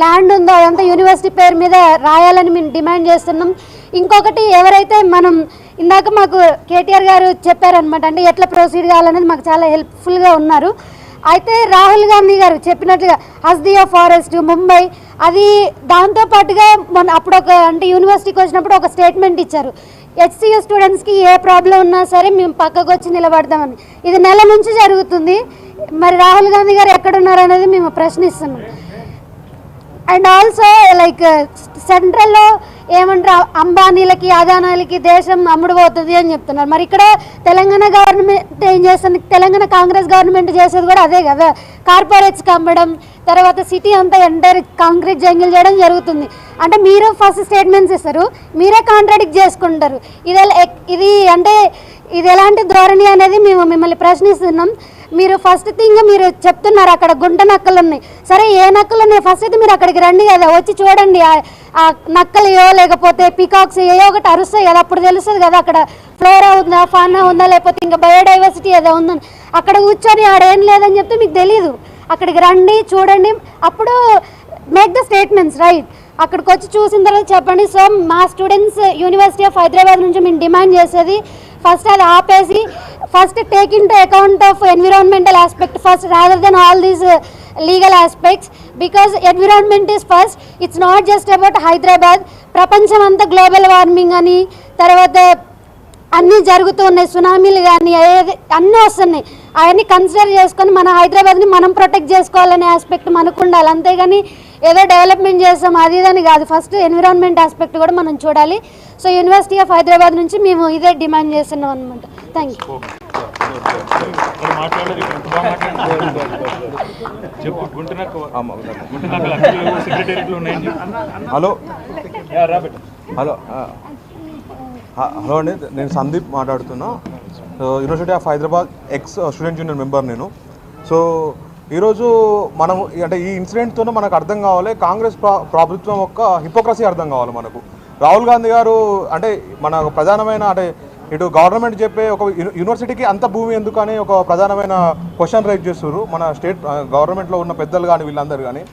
Land ఉందో అదంతా university పేరు మీద రాయాలని మేము డిమాండ్ చేస్తున్నాం. ఇంకొకటి ఎవరైతే మనం ఇందాక మాకు కేటీఆర్ గారు చెప్పారనమాట అంటే ఎట్లా ప్రొసీడ్ కావాలనేది మాకు చాలా హెల్ప్ఫుల్గా ఉన్నారు. అయితే రాహుల్ గాంధీ గారు చెప్పినట్లుగా హస్దియా ఫారెస్ట్ ముంబై అది దాంతోపాటుగా మొన్న అప్పుడు ఒక అంటే యూనివర్సిటీకి వచ్చినప్పుడు ఒక స్టేట్మెంట్ ఇచ్చారు. హెచ్సియు స్టూడెంట్స్కి ఏ ప్రాబ్లం ఉన్నా సరే మేము పక్కకు వచ్చి నిలబడతామని ఇది నెల నుంచి జరుగుతుంది. మరి రాహుల్ గాంధీ గారు ఎక్కడున్నారు అనేది మేము ప్రశ్నిస్తున్నాం. అండ్ ఆల్సో లైక్ సెంట్రల్లో ఏమంటారు? అంబానీలకి అదానాలకి దేశం అమ్ముడుపోతుంది అని చెప్తున్నారు. మరి ఇక్కడ తెలంగాణ గవర్నమెంట్ ఏం చేస్తుంది? తెలంగాణ కాంగ్రెస్ గవర్నమెంట్ చేసేది కూడా అదే కదా. కార్పొరేట్స్కి అమ్మడం తర్వాత సిటీ అంతా ఎంటైర్ కాంక్రీట్ జంగిల్ చేయడం జరుగుతుంది. అంటే మీరు ఫస్ట్ స్టేట్మెంట్స్ ఇస్తారు. మీరే కాంట్రాడిక్ట్ చేసుకుంటారు. ఇది ఎలా- ఇది అంటే ఇది ఎలాంటి ధోరణి అనేది మేము మిమ్మల్ని ప్రశ్నిస్తున్నాం. మీరు ఫస్ట్ థింగ్ మీరు చెప్తున్నారు అక్కడ గుంట నక్కలు ఉన్నాయి. సరే ఏ నక్కలు ఉన్నాయి? ఫస్ట్ అయితే మీరు అక్కడికి రండి కదా వచ్చి చూడండి. ఆ- నక్కలు ఏవో లేకపోతే పికాక్స్ ఏవో ఒకటి అరుస్తాయి కదా అప్పుడు తెలుస్తుంది కదా అక్కడ ఫ్లోరా ఉందా ఫానా ఉందా లేకపోతే ఇంకా బయోడైవర్సిటీ ఏదో ఉందని. అక్కడ కూర్చొని ఆడేం లేదని చెప్తే మీకు తెలియదు అక్కడికి రండి చూడండి. అప్పుడు మేక్ ద స్టేట్మెంట్స్ రైట్ అక్కడికి వచ్చి చూసిన తర్వాత చెప్పండి. సో మా స్టూడెంట్స్ యూనివర్సిటీ ఆఫ్ హైదరాబాద్ నుంచి మేము డిమాండ్ చేసేది ఫస్ట్ అది ఆపేసి first take into account of environmental aspect first rather than all these legal aspects because environment is first it's not just about Hyderabad ప్రపంచం అంతా గ్లోబల్ వార్మింగ్ అని తర్వాత అన్నీ జరుగుతూ ఉన్నాయి. సునామీలు కానీ ఏది అన్నీ వస్తున్నాయి. అవన్నీ కన్సిడర్ చేసుకొని మన హైదరాబాద్ని మనం ప్రొటెక్ట్ చేసుకోవాలనే ఆస్పెక్ట్ మనకు ఉండాలి. అంతేగాని ఏదో డెవలప్మెంట్ చేస్తాం అది ఇదని కాదు. ఫస్ట్ ఎన్విరాన్మెంట్ ఆస్పెక్ట్ కూడా మనం చూడాలి. సో యూనివర్సిటీ ఆఫ్ హైదరాబాద్ నుంచి మేము ఇదే డిమాండ్ చేస్తున్నాం అనమాట thank you hello. Hello hello అండి నేను సందీప్ మాట్లాడుతున్నా. So university of Hyderabad ex student union member నేను. సో ఈరోజు మనం అంటే ఈ ఇన్సిడెంట్తోనే మనకు అర్థం కావాలి. కాంగ్రెస్ ప్రభుత్వం యొక్క హిపోక్రసీ అర్థం కావాలి మనకు. రాహుల్ గాంధీ గారు అంటే మన ప్రధానమైన అంటే ఇటు గవర్నమెంట్ చెప్పే ఒక యూనివర్సిటీకి అంత భూమి ఎందుకు అని ఒక ప్రధానమైన క్వశ్చన్ రైజ్ చేస్తున్నారు మన స్టేట్ గవర్నమెంట్లో ఉన్న పెద్దలు కానీ వీళ్ళందరూ కానీ